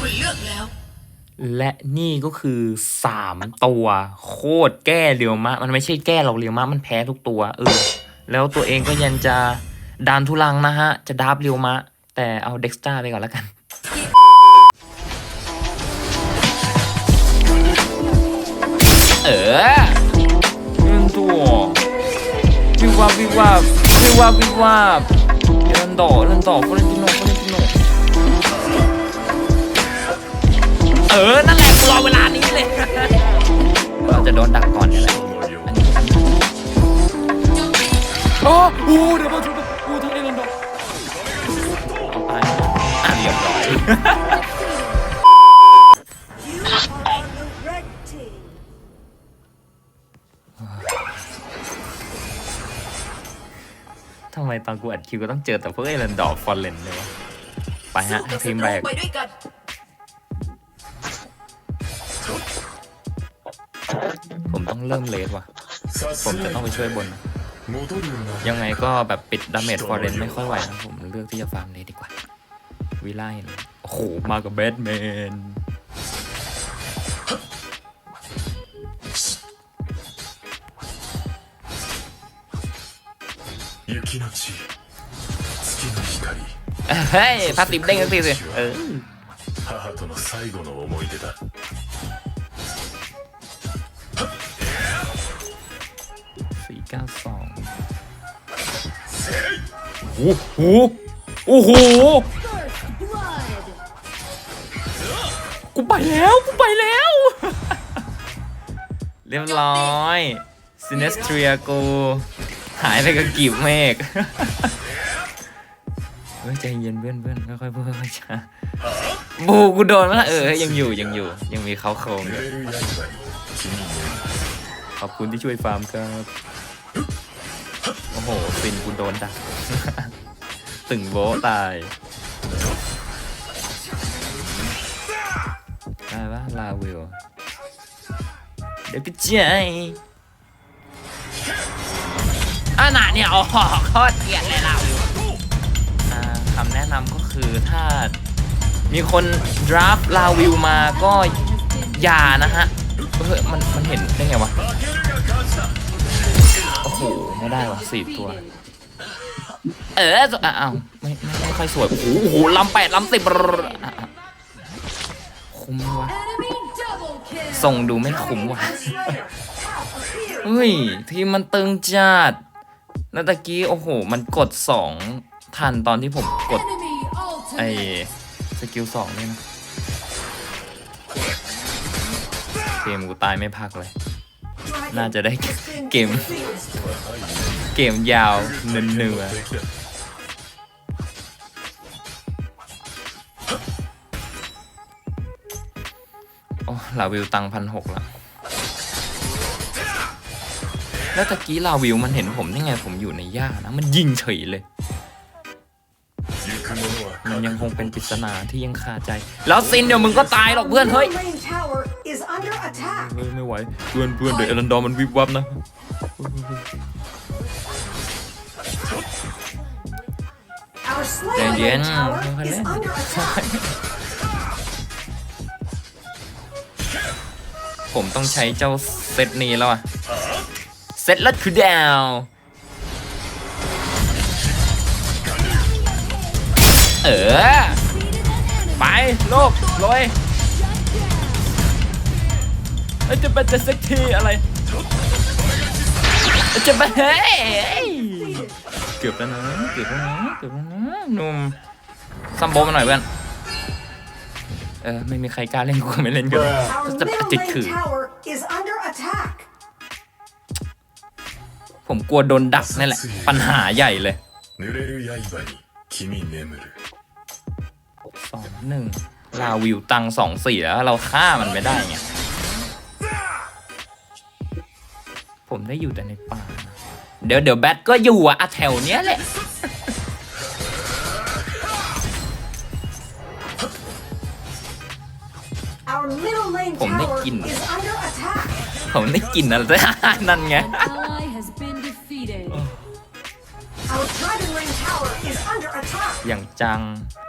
คุณเลือกแล้ว และนี่ก็คือสามตัว โคตรแก้เรียวมะ มันไม่ใช่แก้หรอกเรียวมะ มันแพ้ทุกตัวเออแล้วตัวเองก็ยังจะดานทุลังนะฮะ จะดับเรียวมะ แต่เอาเด็กสตาไปก่อนแล้วกันเออเล่นตัววิววับวิววับวิววับวิววับเล่นต่อเล่นต่อฟลอเรนติโนฟลอเรนติ เออ นั่นแหละกูรอเวลานี้เลย เราจะโดนดักก่อนนี่แหละอันนี้โอ้โหเดี๋ยวมาชุบกูทั้งเอลันดอกเอาตายอะเรียบร้อย Red team. ทำไมตอนกูอัดคิวก็ต้องเจอแต่พวกเอลันดอกฟอนเลนเลยวะไปฮะให้ทีมแบกไปด้วยกัน ผมต้องเริ่มเลสว่ะ ผมจะต้องไปช่วยบน ยังไงก็แบบปิดดาเมจฟอร์เรนไม่ค่อยไหวนะผมเลือกที่จะฟาร์มเลสดีกว่า วิล่าเห็นโอ้โห มากับแบทแมนเฮ้ยพาติบเด้งสักทีสิเออี่เก้าสองโอ้โหโอ้โหกูไปแล้วกูไปแล้ว เรียบร้อยซินเนสเทรียกูหายไปกับกีบเมฆเฮ้ใจเย็นเพื่อนเพื่อนค่อยๆเพื่อนจ้าบูกูโดนแล้วเออยังอยู่ยังอยู่ ยังมีเขาโครงอยู่ขอบคุณที่ช่วยฟาร์มครับ โอ้โหฟินกูโดนดักตึงโบะตาย ได้ปะลาวิว เดี๋ยวก็ใจอะหนาเนี่ยโอ้โหโคตรเกลียดเลยลาวิวอ่าคำแนะนำก็คือถ้ามีคนดราฟลาวิวมาก็อย่านะฮะ เฮ้ยมันมันเห็นได้ไงวะโอ้โหไม่ได้ว่ะสี่ตัว เอออ้าวไม่ไม่ไม่ค่อยสวย โอ้โหโอ้โหลำแปดลำสิบอะอะคุ้มไหมวะ ส่งดูไม่คุ้มว่ะ เฮ้ย ทีมมันตึงจัดแล้วตะกี้ โอ้โห มันกดสองทันตอนที่ผมกด ไอ้สกิลสองนี่นะเกมกูตายไม่พักเลย น่าจะได้เกม เกมยาวเนื้อเนื้อโอ้ลาวิวตังพันหกละแล้วตะกี้ลาวิวมันเห็นผมได้ไงผมอยู่ในหญ้านะ มันยิงเฉยเลย ยังคงเป็นปริศนาที่ยังคาใจ แล้วซินเดี๋ยวมึงก็ตายหรอกเพื่อนเฮ้ย Middle lane tower is under attack. เฮ้ยไม่ไหวเพื่อนเพื่อนเดี๋ยวเอลันดอร์มันวิบวับนะ Our ใจ Slayer เย็น lane tower ค่อยๆ is เล่น under attack. ผมต้องใช้เจ้าเซตนี้แล้วอะเซตลัดคือดาว ออ ไปโลกลอยเอ้ยจะเป็นจะสักทีอะไรเอ้ยจะไปเฮ้ยเกือบแล้วนะเกือบแล้วนะเกือบแล้วนะหนุ่มซัมโบมาหน่อยเพื่อนเออไม่มีใครกล้าเล่นกูก็ไม่เล่นกัน Our จะ middle จิต lane คือ tower is under attack. ผมกลัวโดนดักนี่แหละ ปัญหาใหญ่เลย หนึ่งลาวิวตังสองสี่แล้วเราฆ่ามันไม่ได้ไงผมได้อยู่แต่ในป่านะเดี๋ยวเดี๋ยวแบทก็อยู่อะอะแถวเนี้ยแหละ Our middle lane ผมได้ tower กลิ่น is under attack. ผมได้กลินอะไรนั่นไง ally has been defeated. Our dragon lane tower is under attack. อย่างจังโจมตี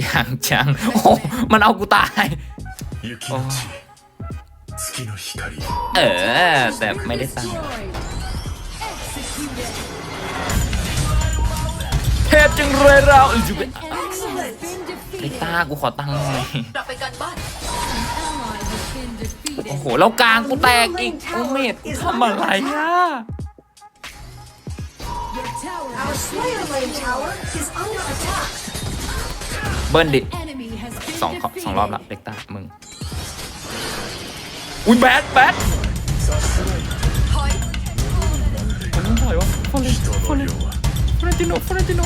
อย่างจังโอ้มันเอากูตาย เออ แต่ไม่ได้ตั้งเทพจังรวยเราอ้ตากูขอตั้งหน่อยโอ้โห แล้วกลางกูแตกอีกกูเมดทำอะไรอะ เบิ้ลดิสองสองรอบละเบกตามึง อุ้ยแบดแบดมันต้องถอยวะฟอร์เรนฟอร์เรนฟอร์เรนติโนฟอร์เรนติโน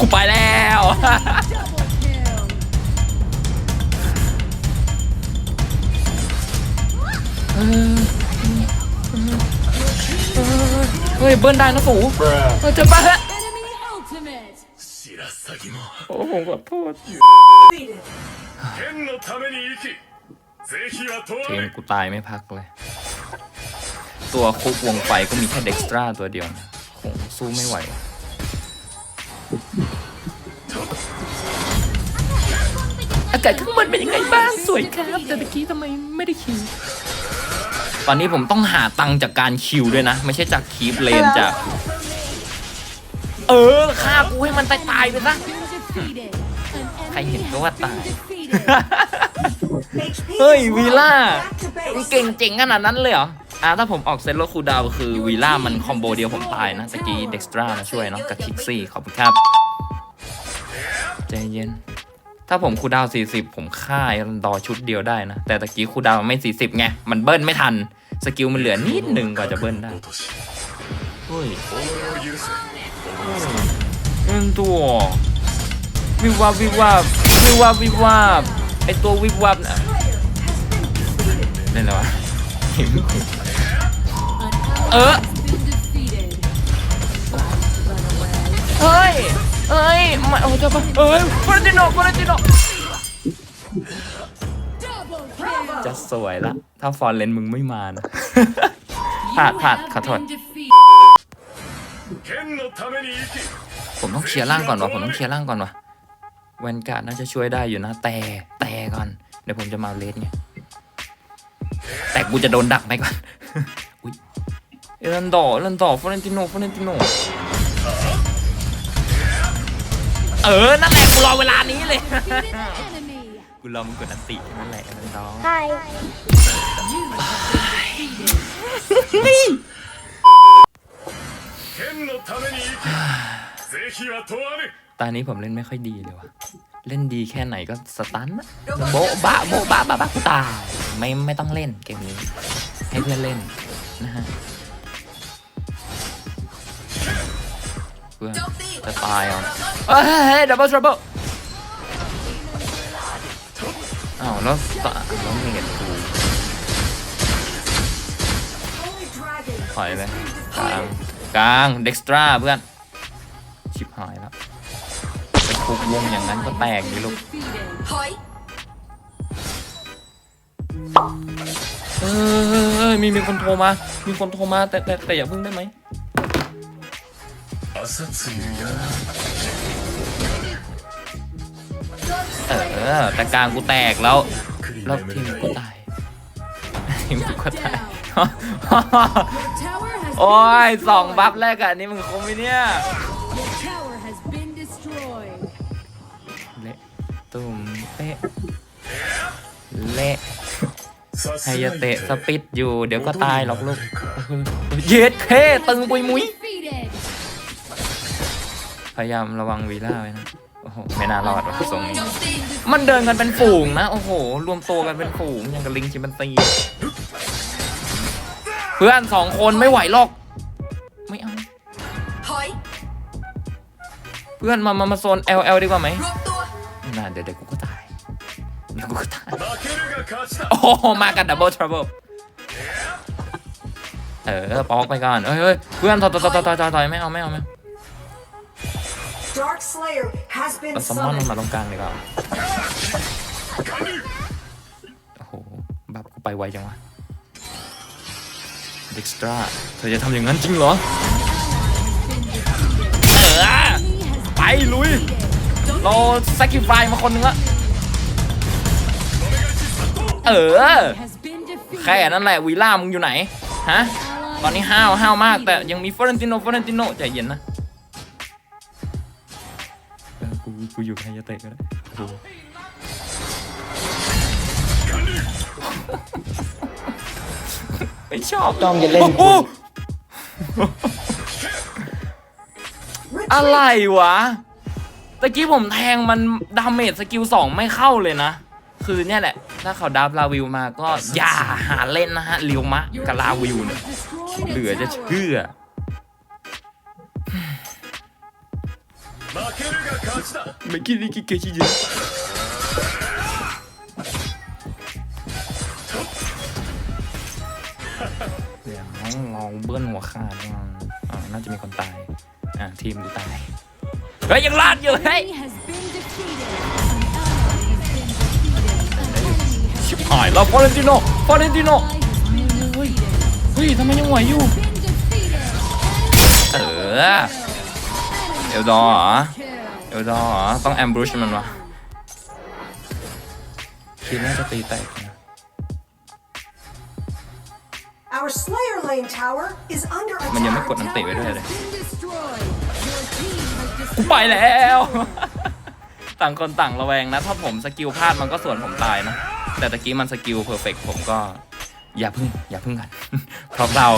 กูไปแล้ว เฮ้ยเบิ้ลได้นะสูเฮ้ยจะไปะล้วโอ้ผมขอโทษเกมกูตายไม่พักเลย ตัวคุกวงไฟก็มีแค่เด็กสตราตัวเดียวคงสู้ไม่ไหวอากาศข้างบนเป็นยังไงบ้าง สวยครับ แต่เมื่อกี้ทำไมไม่ได้คิว ตอนนี้ผมต้องหาตังค์จากการคิวด้วยนะ ไม่ใช่จากคีปเลนจาก เออฆ่ากูให้มันตายตายๆไปซะ Been defeated. An ใคร enemy เห็นก็ has ว่า been ตาย defeated. HP เฮ้ย is วี low. ล่า Back to มึง base. เก่งเจ๋งขนาดนั้นเลยเหรออ่าถ้าผมออกเซตโลคูลดาวน์คือวีล่ามันคอมโบเดียวผมตายนะตะกี้เด็กสตรามาช่วยเนาะกับคิกซี่ขอบคุณครับใจเย็น ถ้าผมคูดาว40 ผมค่ายดอชุดเดียวได้นะ แต่ตะกี้คูดาวไม่ 40ไง มันเบิ้ลไม่ทัน สกิลมันเหลือนิดหนึ่งกว่าจะเบิ้ลได้เฮ้ยอืมตัว วิวาบวิวาบวิวาบวิวาบไอตัววิวาบนะเล่นและวะเออเฮ้ย เอ้ยมาโอ้จ้าปะเอ้ยฟรตินฟลอรนติโนจะสวยละ ถ้าฟอนเลนมึงไม่มานะ พลาดพลาดขอโทษ ผมต้องเคลียร์ร่างก่อนวะผมต้องเคลียร์ร่างก่อนวะเวนการ์น่าจะช่วยได้อยู่นะ แต่แต่ก่อน เดี๋ยวผมจะมาเลสเนี่ยแต่กูจะโดนดักไหมก่อน อุ้ยเอรันดอเอรันดอฟอเรนติโนฟอเรนติโน เออ นั่นแหละกูรอเวลานี้เลย กูรอมึงกดอันตินั่นแหละมัน้องใช่ตอนนี้ผมเล่นไม่ค่อยดีเลยวะเล่นดีแค่ไหนก็สตันนะโบ๊ะบ้าโบ๊ะบ้าบ้าบ้าตายไม่ไม่ต้องเล่นเกมนี้ ให้เพื่อนเล่นนะฮะ พื่อนจะตายอะเฮ้ยดับเบิลทรัพเบิลอ้าวแล้วตาแล้วเมดกูถอยเลยกลางกลางเด็กสตราเพื่อน ชิบหายแล้วไปคุกวงอย่างนั้นก็แตกนี่ลูกเออมีมีคนโทรมา มีคนโทรมาแต่แต่แต่อย่าพึ่งได้ไหม เออแต่กางกูแตกแล้ว แล้วทีมกูตายทีมกูก็ตาย โอ้ยสองบัฟแรกอะอันนี้มึงคงไหมเนี่ยเละตุ่มเป๊ะเละไฮยเตะสปิดอยู่ เดี๋ยวก็ตายหรอกลูก เย็ดเคตึงปุยมุย พยายามระวังวีล่าไว้นะ โอ้โห ไม่น่ารอดว่ะทรงนี้ มันเดินกันเป็นฝูงนะ โอ้โห รวมตัวกันเป็นฝูงอย่างกับลิงชิมันซีเพื่อนสองคนไม่ไหวหรอก ไม่เอา เพื่อนมา มา มาโซน LL ดีกว่าไหมน่าเดี๋ยวเดี๋ยวกูก็ตาย เดี๋ยวกูก็ตาย โอ้โห มากันดับเบิลทรัพเบิเออปอกไปก่อนเฮ้ยเพื่อนถอยถอยถอยถอยต่อยไม่เอาไม่เอาไม่เอา Dark Slayer has been เราซัมมอนลง summoned. มาตรงกลางดีกว่าโอ้โหบับกูไปไวจังวะเด็กสตราเธอจะทำอย่างนั้นจริงเหรอเอไปลุย เรา sacrifice มาคนนึงละเออ has been defeated. แค่นั้นแหละวีล่ามึงอยู่ไหน ฮะ ตอนนี้ห้าวห้าวมากแต่ยังมีฟอเรนติโนฟอเรนติโนใจเย็นนะ กูกูอยู่ใครจะเตะก็ได้กูไม่ชอบจ้องจะเล่น โอ้โหอะไรวะ ตะกี้ผมแทงมันดาเมจสกิลสองไม่เข้าเลยนะ คือเนี่ยแหละ ถ้าเขาดับลาวิวมาก็อย่าหาเล่นนะฮะริวมะ Your กับลา team วิวเนี่ย has destroyed a เหลือจะ tower. เชื่อ Mais qui est qui qui dit เดี๋ยวเราเบิ้ลหัวขาดอะอ่าน่าจะมีคนตาย อ่าทีมดูตาย เฮ้ย ยังลาดอยู่เฮ้ย ชิบหายแล้วฟอเรนติโนฟอเรนติโนเฮ้ยยทำไมยังไหวอยู่ เออ เอลดอเหรอ เอลดอร์เหรอ ต้องแอมบรูชมันวะคิดน่าจะตีแตกนะ Our Slayer Lane Tower is under มันยังไม่ attack. กดน้ำเตะไว้ด้วยเลย Been destroyed. Your team has กู destroyed. ไปแล้ว ต่างคนต่างระแวงนะ ถ้าผมสกิลพลาดมันก็ส่วนผมตายนะ แต่ตะกี้มันสกิลเพอร์เฟกผมก็ อย่าพึ่ง อย่าพึ่งกันเพราะเรา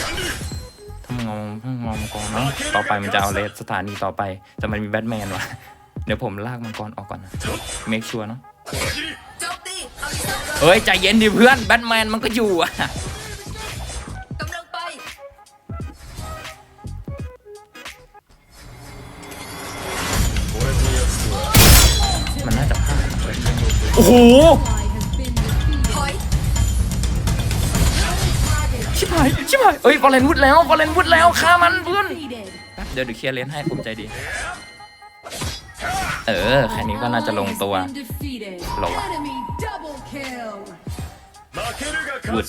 ถ้าม งงงงมังกรเนาะต่อไปมันจะเอาเลสสถานีต่อไป แต่มันมีแบทแมนวะเดี๋ยวผมลากมังกรออกก่อนนะเมคชัวร์เนาะเฮ้ยใจเย็นดิเพื่อนแบทแมนมันก็อยู่อะมันน่าจะพลาโอ้โหายชิบหายเอ้ยวอลเลนวุดแล้วบอลเลนวุดแล้วฆ่ามันเพื่อนเดี๋ยวดูเคลียร์เลนให้ผมใจดี เออแค่นี้ก็น่าจะลงตัวลงอวะวุด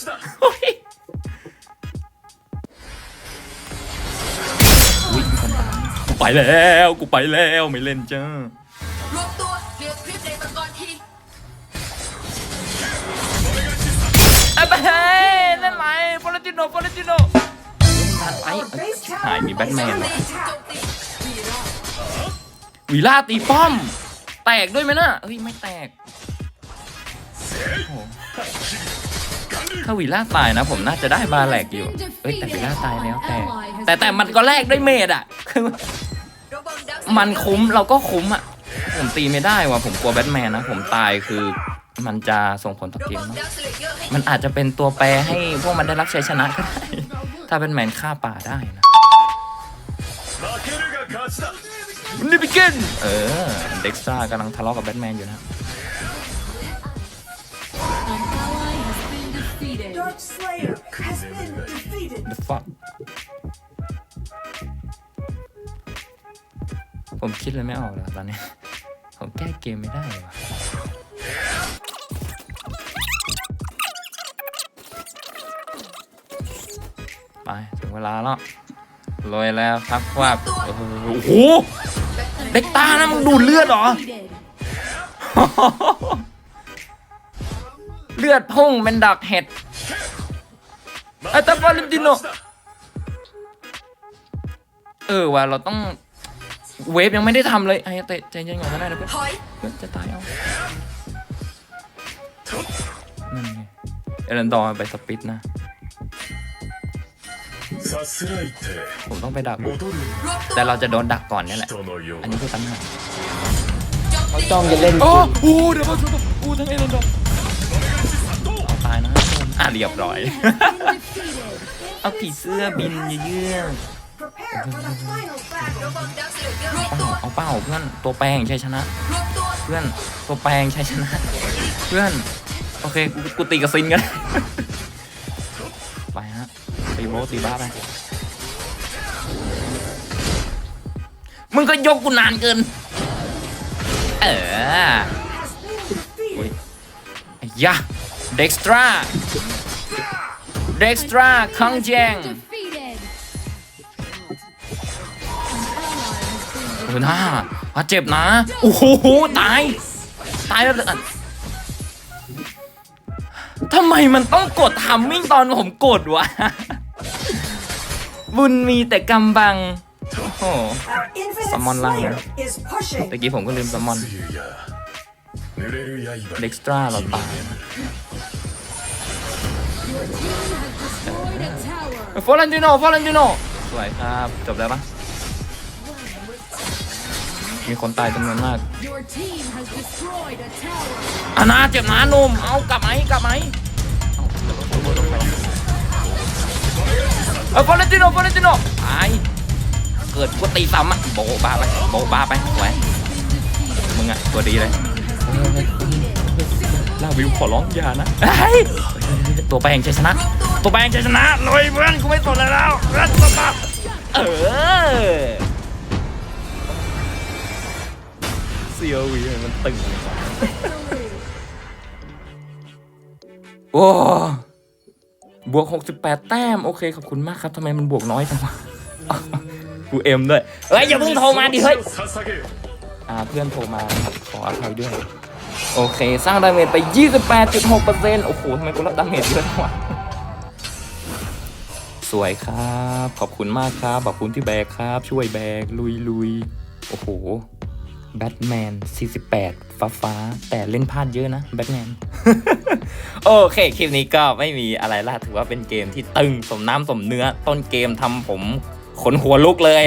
กูไปแล้วกูไปแล้วไม่เล่นจ้ารวมตัวเหลือคลิปในมังกรทีเอ้ยเล่นไหม อร์เรนติโนฟอร์เรนติโนทันไป Our เอ้ย base ชิบหาย tower มีแบท is แมน under ว่ะโจ attack. มตีวีระวีล่าตีป้อม แตกด้วยไหมน่ะเฮ้ยไม่แตกโอ้โหถ้าวีล่าตายนะ ผมน่าจะได้บาแลกอยู่ เอ้ยแต่วีล่าตายแล้วแต่ แต่แต่มันก็แลกด้วยเมดอะคือระวังดาวมันคุ้มเราก็คุ้มอะ ผมตีไม่ได้ว่ะผมกลัวแบทแมนนะ ผมตายคือ มันจะส่งผลต่อเกม มันอาจจะเป็นตัวแปรให้พวกมันได้รับชัยชนะก็ได้ ถ้าเป็นแมนฆ่าป่าได้นะนี่ไปกินเออ เด็กซ่ากำลังทะเลาะกับแบทแมนอยู่นะ The บผมคิดเลยไม่ออกแล้วตอนนี้ ผมแก้เกมไม่ได้ว่ะ เวลาแล้วลอยแล้วพักว่าโอ้โหเด็กตานะมึงดูดเลือดเหรอ เลือดพุ่งเป็นดักเห็ดอ้ตาฟาลิมติโนเออว่ะเราต้องเวฟยังไม่ได้ทำเลยไอ้เตะใจเย็นก่อนก็ได้นะเพื่อนจะตายเอานั่นไงเอรันดอร์ไปสปิดนะ ผมต้องไปดัก แต่เราจะโดนดักก่อนนี่แหละ อันนี้คือปัญหาเขาจ้องจะเล่นโอ้โหเดี๋ยวเขาชนผมอู้ทั้งเอรันดอกตายนะอะเรียบร้อย เอาผีเสื้อบินเยื่อเอาเป้าเพื่อนตัวแปลงชัยชนะ เพื่อนตัวแปลงชัยชนะ เพื่อน โอเคกูตีกับซินกัน โบะตีบ้าไป มึงก็ยกกูนานเกิน เอออุ้ยยะเด็กสตราเด็กสตราคังแจง Defeated. An ally has been อหน้ามาเจ็บนะ โอ้โห ตาย ตายแล้วทำไมมันต้องกดทัมมิ่งตอนผมกดวะ บุญมีแต่กำบัง โอ้สมอนล่างนะตะกี้ผมก็ลืมสมอนเด็กสตราเราตายฟอลันจิโน่ฟอลันจิโน่สวยครับ จบแล้วปะมีคนตายจำนวนมากอานาเจ็บนานุ่มเอากลับไหมกลับไหม เอาเอาฟอเรนติโนฟอเรนติโนตายเกิดกูตีซ้ำอะโบะบ้าไปโบะบ้าไปสวยมึงอะตัวดีเลยลาวิวขอร้องอย่านะเฮ้ยตัวไปแห่งชัยชนะ ตัวไปแห่งชัยชนะเลยเพื่อนกูไม่สนอะไรแล้วเพื่อนตัวตาเออเซียววีมันตึงโอ้ บวก 68 แต้ม โอเค ขอบคุณมากครับทำไมมันบวกน้อยจังวะกูเอ็มด้วยเฮ้ยอย่าเพิ่งโทรมาดิเฮ้ยอ่าเพื่อนโทรมาครับขออภัยด้วย โอเค สร้างดาเมจไป 28.6%โอ้โหทำไมกูรับดาเมจเยอะจังวะสวยครับ ขอบคุณมากครับ ขอบคุณที่แบกครับ ช่วยแบกลุยลุยโอ้โห แบทแมน 48 ฟ้าฟ้า แต่เล่นพลาดเยอะนะแบทแมน โอเค คลิปนี้ก็ไม่มีอะไรละถือว่าเป็นเกมที่ตึงสมน้ำสมเนื้อ ต้นเกมทำผมขนหัวลุกเลย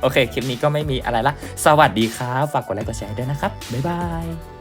โอเค คลิปนี้ก็ไม่มีอะไรละ สวัสดีครับ ฝากกดไลค์กดแชร์ด้วยนะครับ บ๊ายบาย